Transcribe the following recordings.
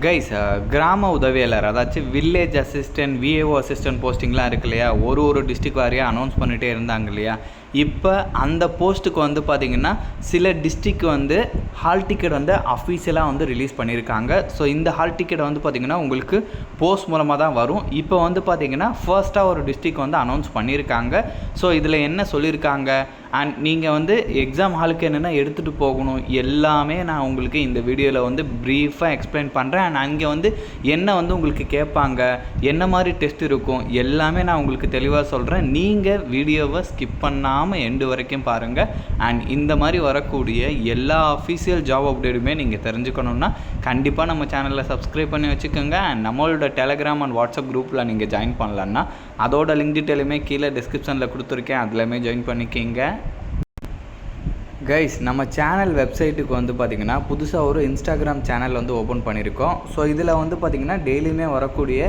Guys uh, கிராம உதவியாளர் அதாச்சும் வில்லேஜ் அசிஸ்டன்ட் விஏஓ அசிஸ்டன்ட் போஸ்டிங்லாம் இருக்கு இல்லையா? ஒரு ஒரு டிஸ்ட்ரிக் வாரியாக அனௌன்ஸ் பண்ணிகிட்டே இருந்தாங்க இல்லையா? இப்போ அந்த போஸ்ட்டுக்கு வந்து பார்த்திங்கன்னா சில டிஸ்ட்ரிக் வந்து ஹால் டிக்கெட் வந்து அஃபீஷியலாக வந்து ரிலீஸ் பண்ணியிருக்காங்க ஸோ இந்த ஹால் டிக்கெட் வந்து பார்த்திங்கன்னா உங்களுக்கு போஸ்ட் மூலமாக தான் வரும். இப்போ வந்து பார்த்திங்கன்னா ஃபர்ஸ்ட்டாக ஒரு டிஸ்ட்ரிக் வந்து அனௌன்ஸ் பண்ணியிருக்காங்க ஸோ இதில் என்ன சொல்லியிருக்காங்க அண்ட் நீங்கள் வந்து எக்ஸாம் ஹாலுக்கு என்னென்ன எடுத்துகிட்டு போகணும்? எல்லாமே நான் உங்களுக்கு இந்த வீடியோவில் வந்து ப்ரீஃபாக எக்ஸ்பிளைன் பண்ணுறேன் அண்ட் அங்கே வந்து என்ன வந்து உங்களுக்கு கேட்பாங்க? என்ன மாதிரி டெஸ்ட் இருக்கும்? எல்லாமே நான் உங்களுக்கு தெளிவாக சொல்கிறேன் நீங்கள் வீடியோவை ஸ்கிப் பண்ணால் பண்ணாமல் எண்டு வரைக்கும் பாருங்கள் அண்ட் இந்த மாதிரி வரக்கூடிய எல்லா அஃபீஷியல் ஜாப் அப்டேட்டுமே நீங்கள் தெரிஞ்சுக்கணுன்னா கண்டிப்பாக நம்ம சேனலில் சப்ஸ்கிரைப் பண்ணி வச்சுக்கோங்க. அண்ட் நம்மளோட டெலகிராம் அண்ட் வாட்ஸ்அப் குரூப்பில் நீங்கள் ஜாயின் பண்ணலான்னா அதோட லிங்க் டீட்டெயிலுமே கீழே டிஸ்கிரிப்ஷனில் கொடுத்துருக்கேன். அதுலேயுமே ஜாயின் பண்ணிக்கிங்க. கைஸ் நம்ம சேனல் வெப்சைட்டுக்கு வந்து பார்த்திங்கன்னா புதுசாக ஒரு இன்ஸ்டாகிராம் சேனல் வந்து ஓப்பன் பண்ணியிருக்கோம் ஸோ இதில் வந்து பார்த்திங்கன்னா டெய்லியுமே வரக்கூடிய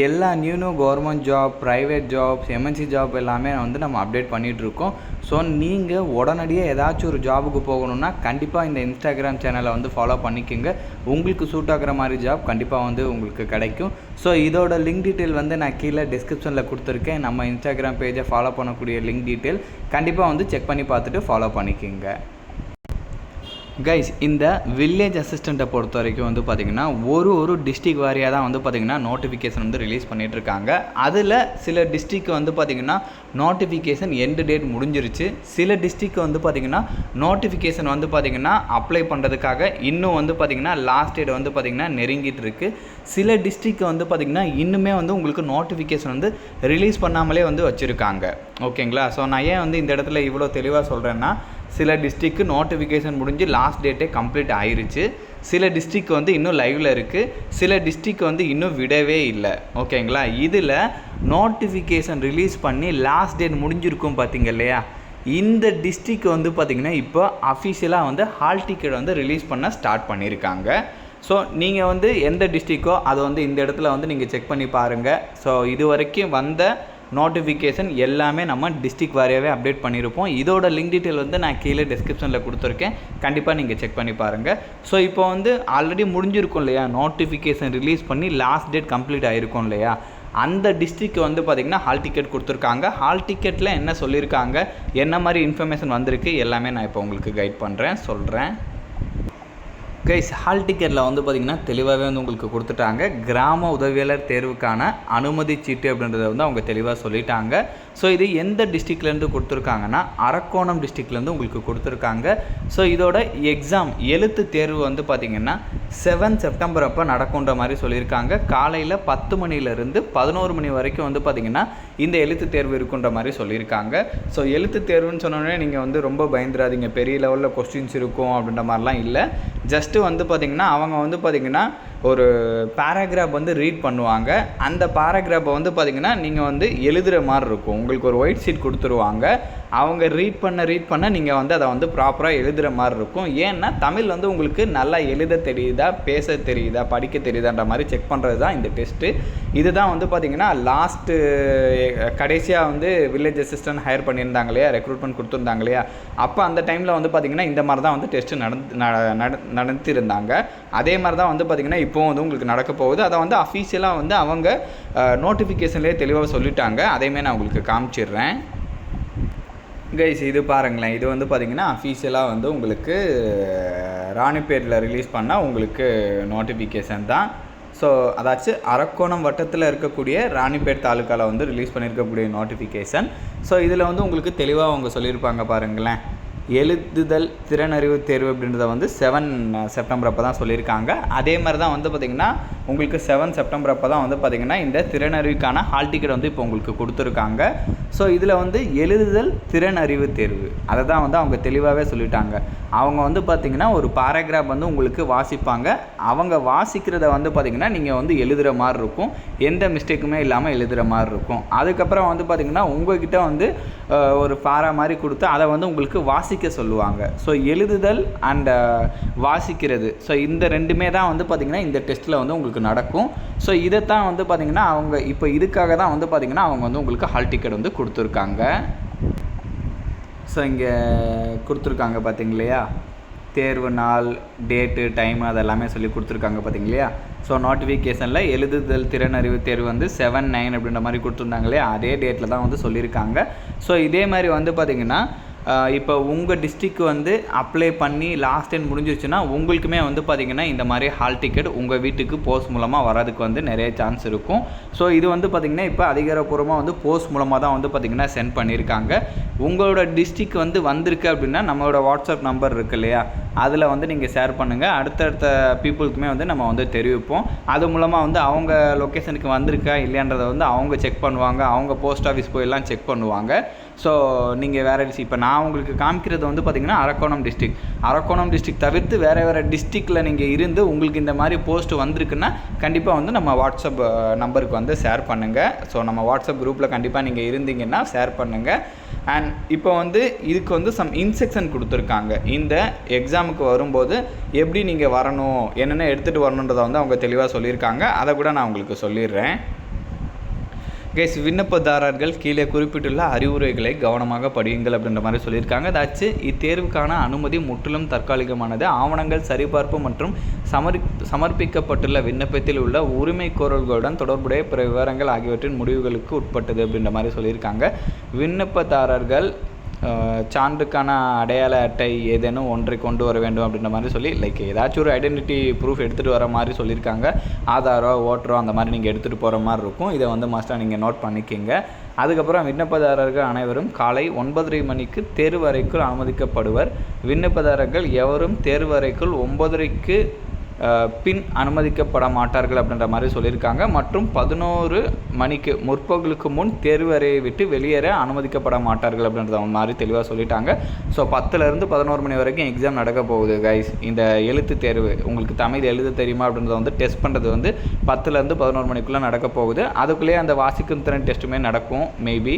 எல்லா new new government job private jobs MNC job எல்லாமே வந்து நம்ம அப்டேட் பண்ணிகிட்ருக்கோம் ஸோ நீங்கள் உடனடியாக ஏதாச்சும் ஒரு ஜாபுக்கு போகணுன்னா கண்டிப்பாக இந்த இன்ஸ்டாகிராம் சேனலை வந்து ஃபாலோ பண்ணிக்கோங்க. உங்களுக்கு சூட் ஆகிற மாதிரி ஜாப் கண்டிப்பாக வந்து உங்களுக்கு கிடைக்கும். ஸோ இதோட லிங்க் டீட்டெயில் வந்து நான் கீழே டிஸ்கிரிப்ஷனில் கொடுத்துருக்கேன். நம்ம இன்ஸ்டாகிராம் பேஜை ஃபாலோ பண்ணக்கூடிய லிங்க் டீட்டெயில் கண்டிப்பாக வந்து செக் பண்ணி பார்த்துட்டு ஃபாலோ பண்ணிக்கோங்க. கைஸ் இந்த வில்லேஜ் அசிஸ்டண்ட்டை பொறுத்த வரைக்கும் வந்து பார்த்திங்கன்னா ஒரு ஒரு டிஸ்ட்ரிக் வாரியாக தான் வந்து பார்த்திங்கன்னா நோட்டிஃபிகேஷன் வந்து ரிலீஸ் பண்ணிகிட்ருக்காங்க அதில் சில டிஸ்ட்ரிக்கு வந்து பார்த்திங்கன்னா நோட்டிஃபிகேஷன் எண்டு டேட் முடிஞ்சிருச்சு. சில டிஸ்ட்ரிக்கு வந்து பார்த்திங்கன்னா நோட்டிஃபிகேஷன் வந்து பார்த்திங்கன்னா அப்ளை பண்ணுறதுக்காக இன்னும் வந்து பார்த்திங்கன்னா லாஸ்ட் டேட் வந்து பார்த்திங்கன்னா நெருங்கிட்டு இருக்குது சில டிஸ்ட்ரிக் வந்து பார்த்திங்கன்னா இன்னுமே வந்து உங்களுக்கு நோட்டிஃபிகேஷன் வந்து ரிலீஸ் பண்ணாமலே வந்து வச்சுருக்காங்க. ஓகேங்களா ஸோ நான் ஏன் வந்து இந்த இடத்துல இவ்வளோ தெளிவாக சொல்கிறேன்னா சில டிஸ்ட்ரிக்கு நோட்டிஃபிகேஷன் முடிஞ்சு லாஸ்ட் டேட்டே கம்ப்ளீட் ஆயிருச்சு. சில டிஸ்ட்ரிக் வந்து இன்னும் லைவில் இருக்குது சில டிஸ்ட்ரிக் வந்து இன்னும் விடவே இல்லை. ஓகேங்களா இதில் நோட்டிஃபிகேஷன் ரிலீஸ் பண்ணி லாஸ்ட் டேட் முடிஞ்சிருக்கும் பார்த்தீங்க இல்லையா? இந்த டிஸ்ட்ரிக் வந்து பார்த்திங்கன்னா இப்போ அஃபிஷியலாக வந்து ஹால் டிக்கெட் வந்து ரிலீஸ் பண்ண ஸ்டார்ட் பண்ணியிருக்காங்க ஸோ நீங்கள் வந்து எந்த டிஸ்ட்ரிக்கோ அதை வந்து இந்த இடத்துல வந்து நீங்கள் செக் பண்ணி பாருங்கள் ஸோ இது வரைக்கும் வந்த நோட்டிஃபிகேஷன் எல்லாமே நம்ம டிஸ்ட்ரிக் வாரியாகவே அப்டேட் பண்ணியிருப்போம். இதோட லிங்க் டீட்டெயில் வந்து நான் கீழே டிஸ்கிரிப்ஷனில் கொடுத்துருக்கேன். கண்டிப்பாக நீங்கள் செக் பண்ணி பாருங்கள் ஸோ இப்போ வந்து ஆல்ரெடி முடிஞ்சிருக்கும் இல்லையா? நோட்டிஃபிகேஷன் ரிலீஸ் பண்ணி லாஸ்ட் டேட் கம்ப்ளீட் ஆகிருக்கும் இல்லையா? அந்த டிஸ்ட்ரிக்கு வந்து பார்த்திங்கன்னா ஹால் டிக்கெட் கொடுத்துருக்காங்க. ஹால் டிக்கெட்டில் என்ன சொல்லியிருக்காங்க? என்ன மாதிரி இன்ஃபர்மேஷன் வந்திருக்கு? எல்லாமே நான் இப்போ உங்களுக்கு கைட் பண்ணுறேன் சொல்கிறேன் கைஸ் ஹால் டிக்கெட்டில் வந்து பார்த்திங்கன்னா தெளிவாகவே வந்து உங்களுக்கு கொடுத்துட்டாங்க. கிராம உதவியாளர் தேர்வுக்கான அனுமதி சீட்டு அப்படின்றத வந்து அவங்க தெளிவாக சொல்லிட்டாங்க. ஸோ இது எந்த டிஸ்ட்ரிக்ட்லேருந்து கொடுத்துருக்காங்கன்னா அரக்கோணம் டிஸ்ட்ரிக்ட்லேருந்து உங்களுக்கு கொடுத்துருக்காங்க. ஸோ இதோட எக்ஸாம் எழுத்து தேர்வு வந்து பார்த்திங்கன்னா செவன் செப்டம்பர் அப்போ நடக்குன்ற மாதிரி சொல்லியிருக்காங்க. காலையில் பத்து மணிலேருந்து பதினோரு மணி வரைக்கும் வந்து பார்த்திங்கன்னா இந்த எழுத்து தேர்வு இருக்குன்ற மாதிரி சொல்லியிருக்காங்க. ஸோ எழுத்து தேர்வுன்னு சொன்னோடனே நீங்கள் வந்து ரொம்ப பயந்துடாதீங்க. பெரிய லெவலில் கொஸ்டின்ஸ் இருக்கும் அப்படின்ற மாதிரிலாம் இல்லை. ஜஸ்ட் வந்து பார்த்திங்கன்னா அவங்க வந்து பார்த்திங்கன்னா ஒரு பேராகிராஃப் வந்து ரீட் பண்ணுவாங்க. அந்த பேராகிராஃபை வந்து பார்த்திங்கன்னா நீங்கள் வந்து எழுதுகிற மாதிரி இருக்கும். உங்களுக்கு ஒரு ஒயிட் ஷீட் கொடுத்துருவாங்க. அவங்க ரீட் பண்ண ரீட் பண்ண நீங்கள் வந்து அதை வந்து ப்ராப்பராக எழுதுகிற மாதிரி இருக்கும். ஏன்னா தமிழ் வந்து உங்களுக்கு நல்லா எழுத தெரியுதா பேச தெரியுதா படிக்க தெரியுதான்ற மாதிரி செக் பண்ணுறது தான் இந்த டெஸ்ட்டு இதுதான் வந்து பார்த்திங்கன்னா லாஸ்ட்டு கடைசியாக வந்து வில்லேஜ் அசிஸ்டன்ட் ஹையர் பண்ணியிருந்தாங்க இல்லையா? ரெக்ரூட்மெண்ட் கொடுத்துருந்தாங்க இல்லையா? அப்போ அந்த டைமில் வந்து பார்த்திங்கன்னா இந்த மாதிரி தான் வந்து டெஸ்ட்டு நடந்து நடத்திருந்தாங்க அதே மாதிரி தான் வந்து பார்த்திங்கன்னா இப்போ வந்து உங்களுக்கு நடக்க போகுது. அதை வந்து அஃபீஷியலாக வந்து அவங்க நோட்டிஃபிகேஷன்லேயே தெளிவாக சொல்லிட்டாங்க. அதையுமே நான் உங்களுக்கு காமிச்சிடுறேன். கைஸ் இது பாருங்களேன். இது வந்து பார்த்திங்கன்னா அஃபீஷியலாக வந்து உங்களுக்கு ராணிப்பேட்டில் ரிலீஸ் பண்ணால் உங்களுக்கு நோட்டிஃபிகேஷன் தான். ஸோ அதாச்சும் அரக்கோணம் வட்டத்தில் இருக்கக்கூடிய ராணிப்பேட் தாலுக்காவில் வந்து ரிலீஸ் பண்ணியிருக்கக்கூடிய நோட்டிஃபிகேஷன் ஸோ இதில் வந்து உங்களுக்கு தெளிவாக அவங்க சொல்லியிருப்பாங்க பாருங்களேன். எழுதுதல் திறனறிவு தேர்வு அப்படின்றத வந்து செவன் செப்டம்பர் அப்போ தான் சொல்லியிருக்காங்க. அதே மாதிரி தான் வந்து பார்த்திங்கன்னா உங்களுக்கு செவன் செப்டம்பர் அப்போ தான் வந்து பார்த்திங்கன்னா இந்த திறனறிவுக்கான ஹால் டிக்கெட் வந்து இப்போ உங்களுக்கு கொடுத்துருக்காங்க. ஸோ இதில் வந்து எழுதுதல் திறனறிவு தேர்வு. அதை தான் வந்து அவங்க தெளிவாகவே சொல்லிட்டாங்க. அவங்க வந்து பார்த்திங்கன்னா ஒரு பாராகிராஃப் வந்து உங்களுக்கு வாசிப்பாங்க. அவங்க வாசிக்கிறத வந்து பார்த்திங்கன்னா நீங்கள் வந்து எழுதுகிற மாதிரி இருக்கும். எந்த மிஸ்டேக்குமே இல்லாமல் எழுதுகிற மாதிரி இருக்கும். அதுக்கப்புறம் வந்து பார்த்திங்கன்னா உங்கள்கிட்ட வந்து ஒரு பாரா மாதிரி கொடுத்து அதை வந்து உங்களுக்கு வாசிக்க சொல்லுவாங்க. ஸோ எழுதுதல் அண்ட் uh, வாசிக்கிறது. ஸோ இந்த ரெண்டுமே தான் வந்து பார்த்திங்கன்னா இந்த டெஸ்ட்டில் வந்து உங்களுக்கு நடக்கும். ஸோ இதைத்தான் வந்து பார்த்திங்கன்னா அவங்க இப்போ இதுக்காக தான் வந்து பார்த்திங்கன்னா அவங்க வந்து உங்களுக்கு ஹால் டிக்கெட் வந்து கொடுத்துருக்காங்க. ஸோ இங்கே கொடுத்துருக்காங்க பார்த்தீங்க இல்லையா தேர்வு நாள் டேட்டு டைம் அதெல்லாமே சொல்லி கொடுத்துருக்காங்க பார்த்தீங்க இல்லையா ஸோ நோட்டிஃபிகேஷனில் எழுதுதல் திறனறிவு தேர்வு வந்து செவன் நைன் அப்படின்ற மாதிரி கொடுத்துருந்தாங்க இல்லையா அதே டேட்டில் தான் வந்து சொல்லியிருக்காங்க. ஸோ இதே மாதிரி வந்து பார்த்திங்கன்னா இப்போ உங்கள் டிஸ்ட்ரிக்கு வந்து அப்ளை பண்ணி லாஸ்ட் டைம் முடிஞ்சிருச்சுன்னா உங்களுக்குமே வந்து பார்த்திங்கன்னா இந்த மாதிரி ஹால் டிக்கெட் உங்கள் வீட்டுக்கு போஸ்ட் மூலமாக வரதுக்கு வந்து நிறைய சான்ஸ் இருக்கும். ஸோ இது வந்து பார்த்திங்கன்னா இப்போ அதிகாரப்பூர்வமாக வந்து போஸ்ட் மூலமாக தான் வந்து பார்த்திங்கன்னா சென்ட் பண்ணியிருக்காங்க உங்களோட டிஸ்ட்ரிக் வந்து வந்திருக்கு அப்படின்னா நம்மளோட வாட்ஸ்அப் நம்பர் இருக்கு இல்லையா? அதில் வந்து நீங்கள் ஷேர் பண்ணுங்கள் அடுத்தடுத்த பீப்புளுக்குமே வந்து நம்ம வந்து தெரிவிப்போம். அது மூலமாக வந்து அவங்க லொக்கேஷனுக்கு வந்திருக்கா இல்லையான்றதை வந்து அவங்க செக் பண்ணுவாங்க. அவங்க போஸ்ட் ஆஃபீஸ் போயெல்லாம் செக் பண்ணுவாங்க. ஸோ நீங்கள் வேறு டிஸ்ட்ரிக் இப்போ நான் உங்களுக்கு காமிக்கிறது வந்து பார்த்திங்கன்னா அரக்கோணம் டிஸ்ட்ரிக் அரக்கோணம் டிஸ்ட்ரிக் தவிர்த்து வேறு வேறு டிஸ்ட்ரிக்டில் நீங்கள் இருந்து உங்களுக்கு இந்த மாதிரி போஸ்ட் வந்திருக்குன்னா கண்டிப்பாக வந்து நம்ம வாட்ஸ்அப் நம்பருக்கு வந்து ஷேர் பண்ணுங்கள் ஸோ நம்ம வாட்ஸ்அப் குரூப்பில் கண்டிப்பாக நீங்கள் இருந்தீங்கன்னா ஷேர் பண்ணுங்கள் அண்ட் இப்போ வந்து இதுக்கு வந்து சம் இன்ஸ்ட்ரக்ஷன் கொடுத்துருக்காங்க. இந்த எக்ஸாமுக்கு வரும்போது எப்படி நீங்கள் வரணும் என்னென்ன எடுத்துகிட்டு வரணுன்றதை வந்து அவங்க தெளிவாக சொல்லியிருக்காங்க. அதை கூட நான் உங்களுக்கு சொல்லிடுறேன். கேஸ் விண்ணப்பதாரர்கள் கீழே குறிப்பிட்டுள்ள அறிவுரைகளை கவனமாக படியுங்கள் அப்படின்ற மாதிரி சொல்லியிருக்காங்க. அதாச்சு இத்தேர்வுக்கான அனுமதி முற்றிலும் தற்காலிகமானது. ஆவணங்கள் சரிபார்ப்பு மற்றும் சமர் சமர்ப்பிக்கப்பட்டுள்ள விண்ணப்பத்தில் உள்ள உரிமை கோரல்களுடன் தொடர்புடைய பிற விவரங்கள் ஆகியவற்றின் முடிவுகளுக்கு உட்பட்டது அப்படின்ற மாதிரி சொல்லியிருக்காங்க. விண்ணப்பதாரர்கள் சான்றுக்கான அடையாள அட்டை ஏதேனும் ஒன்றை கொண்டு வர வேண்டும் அப்படின்ற மாதிரி சொல்லி லைக் ஏதாச்சும் ஒரு ஐடென்டிட்டி ப்ரூஃப் எடுத்துகிட்டு வர மாதிரி சொல்லியிருக்காங்க. ஆதாரோ ஓட்டரோ அந்த மாதிரி நீங்கள் எடுத்துகிட்டு போகிற மாதிரி இருக்கும். இதை வந்து மஸ்ட்டாக நீங்கள் நோட் பண்ணிக்கிங்க. அதுக்கப்புறம் விண்ணப்பதாரர்கள் அனைவரும் காலை ஒன்பதரை மணிக்கு தேர்வறைக்குள் அனுமதிக்கப்படுவர். விண்ணப்பதாரர்கள் எவரும் தேர்வறைக்குள் ஒன்பதரைக்கு பின் அனுமதிக்கப்பட மாட்டார்கள் அப்படின்ற மாதிரி சொல்லியிருக்காங்க. மற்றும் பதினோரு மணிக்கு முற்பகலுக்கு முன் தேர்வு அறையை விட்டு வெளியேற அனுமதிக்கப்பட மாட்டார்கள் அப்படின்றத மாதிரி தெளிவாக சொல்லிட்டாங்க. ஸோ பத்துலேருந்து பதினோரு மணி வரைக்கும் எக்ஸாம் நடக்க போகுது கைஸ் இந்த எழுத்து தேர்வு உங்களுக்கு தமிழ் எழுத தெரியுமா அப்படின்றத வந்து டெஸ்ட் பண்ணுறது வந்து பத்துலேருந்து பதினோரு மணிக்குள்ளே நடக்க போகுது. அதுக்குள்ளேயே அந்த வாசிக்கும் திறன் டெஸ்ட்டுமே நடக்கும் மேபி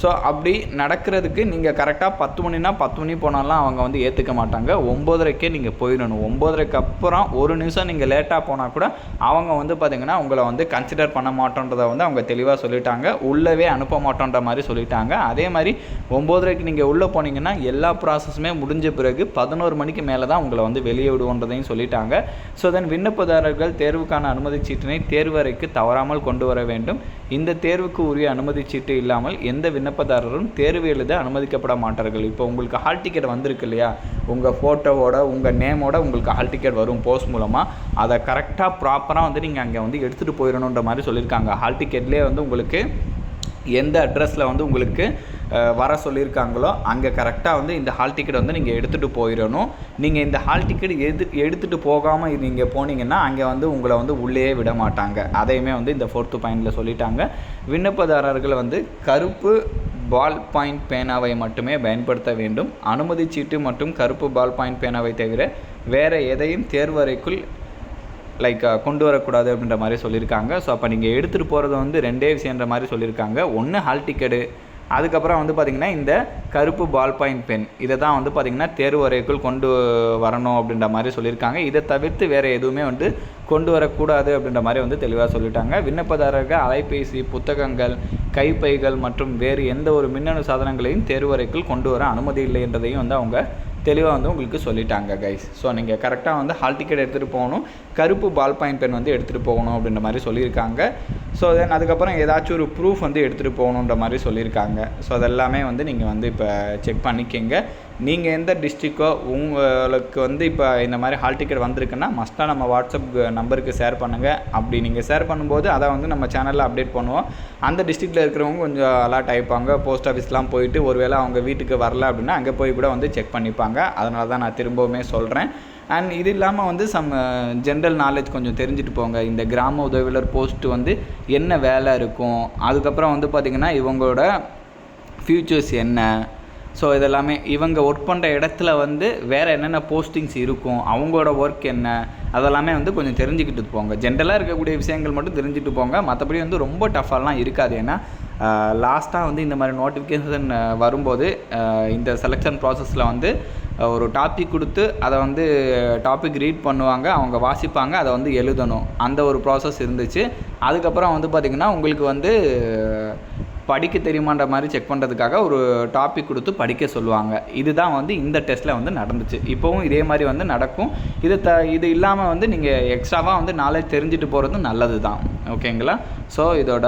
ஸோ அப்படி நடக்கிறதுக்கு நீங்கள் கரெக்டாக பத்து மணினா பத்து மணி போனாலும் அவங்க வந்து ஏற்றுக்க மாட்டாங்க. ஒம்போதரைக்கே நீங்கள் போயிடணும். ஒம்போதரைக்கு அப்புறம் ஒரு நிமிஷம் நீங்கள் லேட்டாக போனால் கூட அவங்க வந்து பார்த்திங்கன்னா உங்களை வந்து கன்சிடர் பண்ண மாட்டோன்றதை வந்து அவங்க தெளிவாக சொல்லிட்டாங்க. உள்ளவே அனுப்ப மாட்டோன்ற மாதிரி சொல்லிட்டாங்க. அதே மாதிரி ஒம்போதரைக்கு நீங்கள் உள்ளே போனீங்கன்னா எல்லா ப்ராசஸுமே முடிஞ்ச பிறகு பதினோரு மணிக்கு மேலே தான் உங்களை வந்து வெளியே விடுவோன்றதையும் சொல்லிட்டாங்க. ஸோ தென் விண்ணப்பதாரர்கள் தேர்வுக்கான அனுமதி சீட்டினை தேர்வறைக்கு தவறாமல் கொண்டு வர வேண்டும். இந்த தேர்வுக்கு உரிய அனுமதி சீட்டு இல்லாமல் எந்த விண்ணப்பதாரரும் தேர்வு எழுத அனுமதிக்கப்பட மாட்டார்கள். இப்போ உங்களுக்கு ஹால் டிக்கெட் வந்திருக்கு இல்லையா உங்கள் ஃபோட்டோவோட உங்கள் நேமோட உங்களுக்கு ஹால் டிக்கெட் வரும் போஸ்ட் மூலமாக அதை கரெக்டாக ப்ராப்பராக வந்து நீங்கள் அங்கே வந்து எடுத்துகிட்டு போயிடணுன்ற மாதிரி சொல்லியிருக்காங்க. ஹால் டிக்கெட்லேயே வந்து உங்களுக்கு எந்த அட்ரஸில் வந்து உங்களுக்கு வர சொல்லியிருக்காங்களோ அங்கே கரெக்டாக வந்து இந்த ஹால் டிக்கெட் வந்து நீங்கள் எடுத்துகிட்டு போயிடணும். நீங்கள் இந்த ஹால் டிக்கெட் எது எடுத்துகிட்டு போகாமல் நீங்கள் போனீங்கன்னா அங்கே வந்து உங்களை வந்து உள்ளே விட மாட்டாங்க. அதையுமே வந்து இந்த ஃபோர்த்து பாயிண்டில் சொல்லிட்டாங்க. விண்ணப்பதாரர்கள் வந்து கருப்பு பால் பாயிண்ட் பேனாவை மட்டுமே பயன்படுத்த வேண்டும். அனுமதி சீட்டு மற்றும் கருப்பு பால் பாயிண்ட் பேனாவை தவிர வேறு எதையும் தேர்வறைக்குள் லைக் uh, கொண்டு வரக்கூடாது அப்படின்ற மாதிரி சொல்லியிருக்காங்க. ஸோ அப்போ நீங்கள் எடுத்துகிட்டு போகிறது வந்து ரெண்டே விஷயன்ற மாதிரி சொல்லியிருக்காங்க. ஒன்று ஹால் டிக்கெட்டு அதுக்கப்புறம் வந்து பார்த்திங்கன்னா இந்த கருப்பு பால் பாயிண்ட் பென் இதை தான் வந்து பார்த்திங்கன்னா தேர்வு வரைக்குள் கொண்டு வரணும் அப்படின்ற மாதிரி சொல்லியிருக்காங்க. இதை தவிர்த்து வேறு எதுவுமே வந்து கொண்டு வரக்கூடாது அப்படின்ற மாதிரி வந்து தெளிவாக சொல்லிட்டாங்க. விண்ணப்பதாரர்கள் அலைபேசி புத்தகங்கள் கைப்பைகள் மற்றும் வேறு எந்த ஒரு மின்னணு சாதனங்களையும் தேர்வறைக்குள் கொண்டு வர அனுமதி இல்லை என்றதையும் வந்து அவங்க தெளிவாக வந்து உங்களுக்கு சொல்லிட்டாங்க கைஸ் ஸோ நீங்கள் கரெக்டாக வந்து ஹால் டிக்கெட் எடுத்துகிட்டு போகணும். கருப்பு பால் பாயிண்ட் பென் வந்து எடுத்துகிட்டு போகணும் அப்படின்ற மாதிரி சொல்லியிருக்காங்க. ஸோ தென் அதுக்கப்புறம் ஏதாச்சும் ஒரு ப்ரூஃப் வந்து எடுத்துகிட்டு போகணுன்ற மாதிரி சொல்லியிருக்காங்க. ஸோ அதெல்லாமே வந்து நீங்கள் வந்து இப்போ செக் பண்ணிக்கோங்க. நீங்கள் எந்த டிஸ்ட்ரிக்கோ உங்களுக்கு வந்து இப்போ இந்த மாதிரி ஹால் டிக்கெட் வந்திருக்குன்னா மஸ்ட்டாக நம்ம வாட்ஸ்அப் நம்பருக்கு ஷேர் பண்ணுங்கள் அப்படி நீங்கள் ஷேர் பண்ணும்போது அதை வந்து நம்ம சேனலில் அப்டேட் பண்ணுவோம். அந்த டிஸ்ட்ரிக்டில் இருக்கிறவங்க கொஞ்சம் அலர்ட் ஆகிப்பாங்க போஸ்ட் ஆஃபீஸ்லாம் போயிட்டு ஒருவேளை அவங்க வீட்டுக்கு வரல அப்படின்னா அங்கே போய் கூட வந்து செக் பண்ணிப்பாங்க. அதனால தான் நான் திரும்பவுமே சொல்கிறேன் அண்ட் இது இல்லாமல் வந்து சம் ஜென்ரல் நாலேஜ் கொஞ்சம் தெரிஞ்சுட்டு போங்க. இந்த கிராம உதவியாளர் போஸ்ட் வந்து என்ன வேலை இருக்கும்? அதுக்கப்புறம் வந்து பார்த்திங்கன்னா இவங்களோட ஃப்யூச்சர்ஸ் என்ன? ஸோ இதெல்லாமே இவங்க ஒர்க் பண்ணுற இடத்துல வந்து வேறு என்னென்ன போஸ்டிங்ஸ் இருக்கும்? அவங்களோட ஒர்க் என்ன? அதெல்லாமே வந்து கொஞ்சம் தெரிஞ்சுக்கிட்டு போங்க. ஜென்ரலாக இருக்கக்கூடிய விஷயங்கள் மட்டும் தெரிஞ்சுட்டு போங்க. மற்றபடி வந்து ரொம்ப டஃபாலாம் இருக்காது. ஏன்னா uh, லாஸ்ட்டாக வந்து இந்த மாதிரி நோட்டிஃபிகேஷன் uh, வரும்போது uh, இந்த செலெக்ஷன் ப்ராசஸில் வந்து ஒரு டாபிக் கொடுத்து அதை வந்து டாபிக் ரீட் பண்ணுவாங்க அவங்க வாசிப்பாங்க அதை வந்து எழுதணும். அந்த ஒரு ப்ராசஸ் இருந்துச்சு. அதுக்கப்புறம் வந்து பார்த்திங்கன்னா உங்களுக்கு வந்து படிக்க தெரியுமான்ற மாதிரி செக் பண்ணுறதுக்காக ஒரு டாபிக் கொடுத்து படிக்க சொல்லுவாங்க. இதுதான் வந்து இந்த டெஸ்ட்டில் வந்து நடந்துச்சு. இப்போவும் இதே மாதிரி வந்து நடக்கும். இது த இது இல்லாமல் வந்து நீங்கள் எக்ஸ்ட்ராவாக வந்து நாலேஜ் தெரிஞ்சுட்டு போகிறது நல்லது தான் ஓகேங்களா? ஸோ இதோட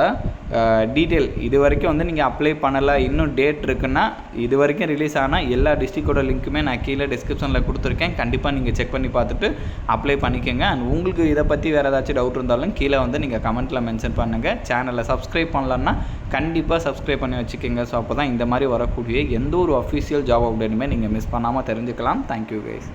டீட்டெயில் இது வரைக்கும் வந்து நீங்கள் அப்ளை பண்ணலை. இன்னும் டேட் இருக்குன்னா இது வரைக்கும் ரிலீஸ் ஆனால் எல்லா டிஸ்ட்ரிக்டோட லிங்க்குமே நான் கீழே டிஸ்கிரிப்ஷனில் கொடுத்துருக்கேன். கண்டிப்பாக நீங்கள் செக் பண்ணி பார்த்துட்டு அப்ளை பண்ணிக்கோங்க. அண்ட் உங்களுக்கு இதை பற்றி வேறு ஏதாச்சும் டவுட் இருந்தாலும் கீழே வந்து நீங்கள் கமெண்ட்டில் மென்ஷன் பண்ணுங்கள் சேனலை சப்ஸ்கிரைப் பண்ணலன்னா கண்டிப்பாக சப்ஸ்கிரைப் பண்ணி வச்சுக்கோங்க. ஸோ அப்போ தான் இந்த மாதிரி வரக்கூடிய எந்த ஒரு அஃபிஷியல் ஜாப் அப்டேட்டுமே நீங்கள் மிஸ் பண்ணாமல் தெரிஞ்சுக்கலாம். Thank you guys